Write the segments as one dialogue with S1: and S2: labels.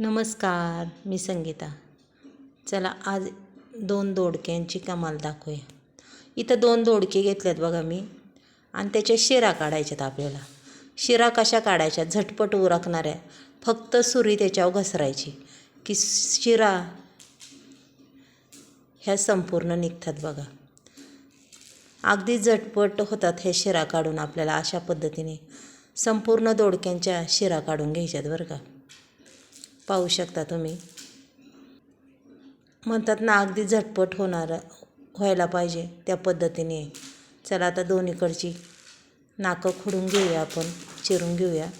S1: नमस्कार मी संगीता. चला आज दोन दोडक्यांची कमाल दाखवूया. इथं दोन दोडके घेतल्यात बघा मी आणि त्याच्या शिरा काढायच्यात आपल्याला. शिरा कशा काढायच्या? झटपट उरकणाऱ्या फक्त सुरी त्याच्यावर घसरायची की शिरा ह्या संपूर्ण निघतात बघा. अगदी झटपट होतात हे शिरा काढून आपल्याला अशा पद्धतीने संपूर्ण दोडक्यांच्या शिरा काढून घ्यायच्यात बरं का. पाहू शकता तुम्ही. म्हणतात ना अगदी झटपट होणार व्हायला पाहिजे त्या पद्धतीने. चला आता दोन्हीकडची नाकं खुडून घेऊया आपण चिरून घेऊया.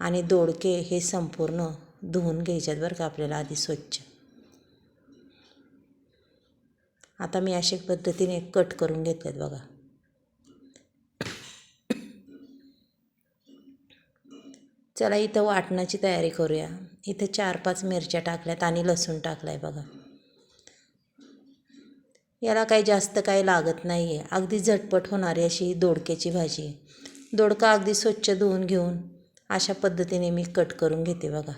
S1: आणि दोडके हे संपूर्ण धुवून घ्यायच्यात बरं का आपल्याला आधी स्वच्छ. आता मी अशा पद्धतीने कट करून घेतल्यात बघा. चला इथं वाटणाची तयारी करूया. इथं चार पाच मिरच्या टाकल्यात आणि लसूण टाकला आहे बघा. याला काही जास्त काही लागत नाही आहे अगदी झटपट होणारी अशी दोडक्याची भाजी. दोडका अगदी स्वच्छ धुवून घेऊन अशा पद्धतीने मी कट करून घेते बघा.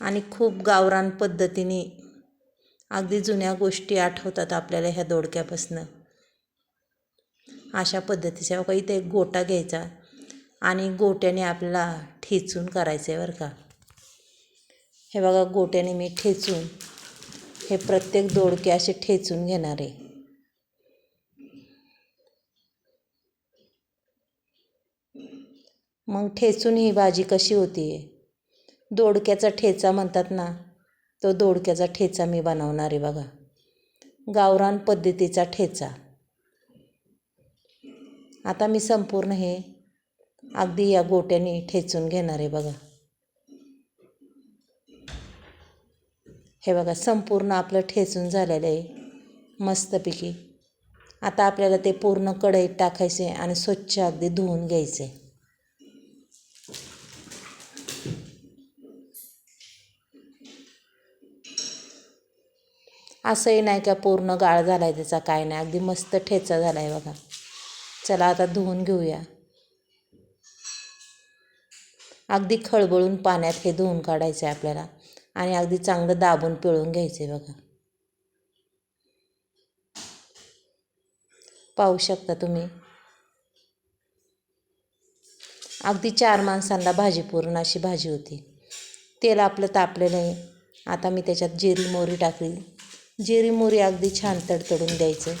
S1: आणि खूप गावरान पद्धतीने अगदी जुन्या गोष्टी आठवतात आपल्याला ह्या दोडक्यापासनं. अशा पद्धतीचा बघा इथे एक गोटा घ्यायचा आणि गोट्याने आपल्याला ठेचून करायचं आहे बरं का. हे बघा गोट्याने मी ठेचून हे प्रत्येक दोडके असे ठेचून घेणार आहे. मग ठेचून ही भाजी कशी होती? आहे दोडक्याचा ठेचा म्हणतात ना तो दोडक्याचा ठेचा मी बनवणार आहे बघा. गावरान पद्धतीचा ठेचा. आता मी संपूर्ण हे अगदी या गोट्याने ठेचून घेणार आहे बघा. हे बघा संपूर्ण आपलं ठेचून झालेलं आहे मस्तपैकी. आता आपल्याला ते पूर्ण कढईत टाकायचे आणि स्वच्छ अगदी धुवून घ्यायचे. असंही नाही का पूर्ण गाळ झाला आहे त्याचा काय नाही अगदी मस्त ठेचा झाला आहे बघा. चला आता धुवून घेऊया. अगदी खळबळून पाण्यात हे धुवून काढायचं आहे आपल्याला. आणि अगदी चांगलं दाबून पिळून घ्यायचं आहे बघा. पाहू शकता तुम्ही. अगदी चार माणसांना भाजी पूर्ण अशी भाजी होती. तेल आपलं तापलेलं आहे. आता मी त्याच्यात जिरी मोहरी टाकली. जिरी मोहरी अगदी छान तडतडून द्यायचं.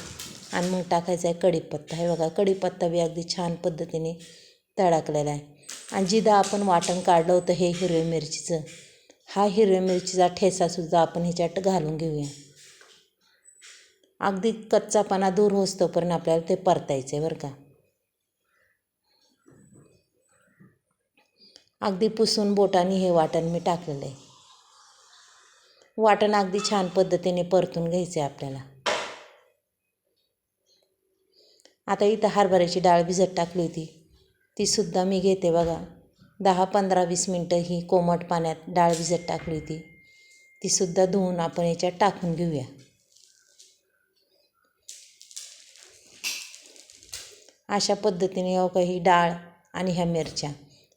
S1: आणि मग टाकायचा आहे कढीपत्ता. हे बघा कढीपत्ता बी अगदी छान पद्धतीने तडकलेला आहे. आणि जिथं आपण वाटण काढलं होतं हे हिरव्या मिरचीचं हा हिरव्या मिरचीचा ठेसासुद्धा आपण ह्याच्यात घालून घेऊया. अगदी कच्चापणा दूर होतोपर्यंत आपल्याला ते परतायचं आहे बरं का. अगदी पुसून बोटाने हे वाटण मी टाकलेलं आहे. वाटण अगदी छान पद्धतीने परतून घ्यायचं आहे आपल्याला. आता इथं हरभऱ्याची डाळ भिजत टाकली होती. तीसुद्धा मी घेते बघा. दहा पंधरा वीस मिनटं ही कोमट पाण्यात डाळ भिजत टाकली होती. तीसुद्धा धुवून आपण याच्यात टाकून घेऊया. अशा पद्धतीने हो काही डाळ आणि ह्या मिरच्या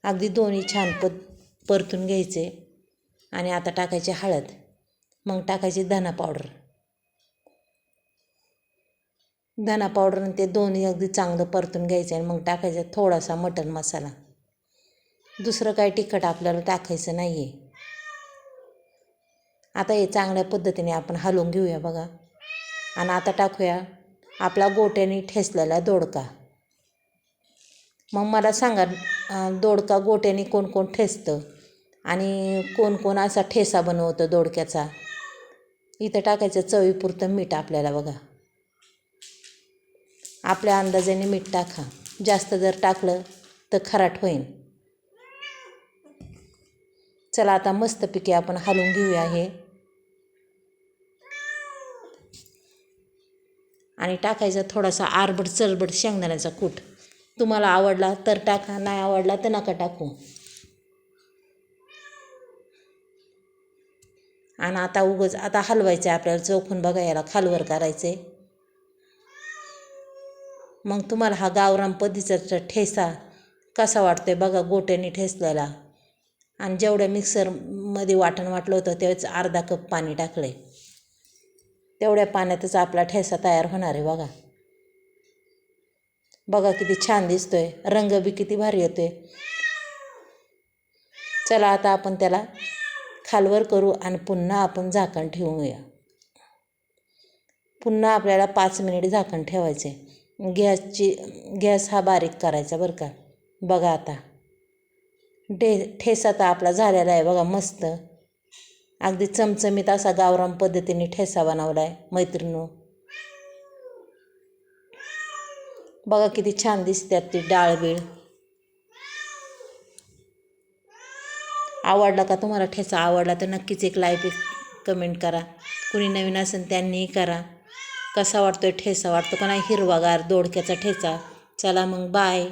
S1: अगदी दोन्ही छान पद परतून घ्यायचे आणि आता टाकायचे हळद. मग टाकायची धना पावडर. धना पावडर आणि ते दोन्ही अगदी चांगलं परतून घ्यायचं आणि मग टाकायचं थोडासा मटण मसाला. दुसरं काही तिखट आपल्याला टाकायचं नाही आहे आता हे चांगल्या पद्धतीने आपण हलवून घेऊया बघा. आणि आता टाकूया आपला गोट्याने ठेसलेला दोडका. मग मला सांगा दोडका गोट्याने कोण कोण ठेसतं आणि कोण कोण असा ठेसा बनवतं दोडक्याचा? इथं टाकायचं चवीपुरतं मीठ आपल्याला बघा. आपल्या अंदाजाने मीठ टाका. जास्त जर टाकलं तर खराट होईल चला आता मस्तपैकी आपण हलवून घेऊया हे. आणि टाकायचा थोडासा आरबट चरबट शेंगदाण्याचा कूट. तुम्हाला आवडला तर टाका नाही आवडला तर नका टाकू. आणि आता उगच आता हलवायचं आहे आपल्याला चौकून बघा याला खालवर करायचं आहे मग तुम्हाला हा गावरान पद्धतीचा ठेसा कसा वाटतो आहे बघा गोट्याने ठेसलेला. आणि जेवढ्या मिक्सरमध्ये वाटण वाटलं होतं तेव्हाच अर्धा कप पाणी टाकलं आहे तेवढ्या पाण्यातच आपला ठेसा तयार होणार आहे बघा. बघा किती छान दिसतोय. रंग बी किती भारी येतोय. चला आता आपण त्याला खालवर करू आणि पुन्हा आपण झाकण ठेवूया. पुन्हा आपल्याला पाच मिनिट झाकण ठेवायचे गॅसची गॅस हा बारीक करायचा बरं का. बघा आता. ठे ठेसा तर आपला झालेला आहे बघा मस्त. अगदी चमचमीत असा गावराम पद्धतीने ठेसा बनवला आहे मैत्रिणू बघा किती छान दिसतात ती डाळ बीळ आवडला का तुम्हाला ठेचा आवडला तर नक्कीच एक लाईक कमेंट करा. कुणी नवीन असेल त्यांनीही करा. कसा वाटतो आहे ठेचा? वाटतो का नाही? हिरवागार दोडक्याचा ठेचा. चला मग बाय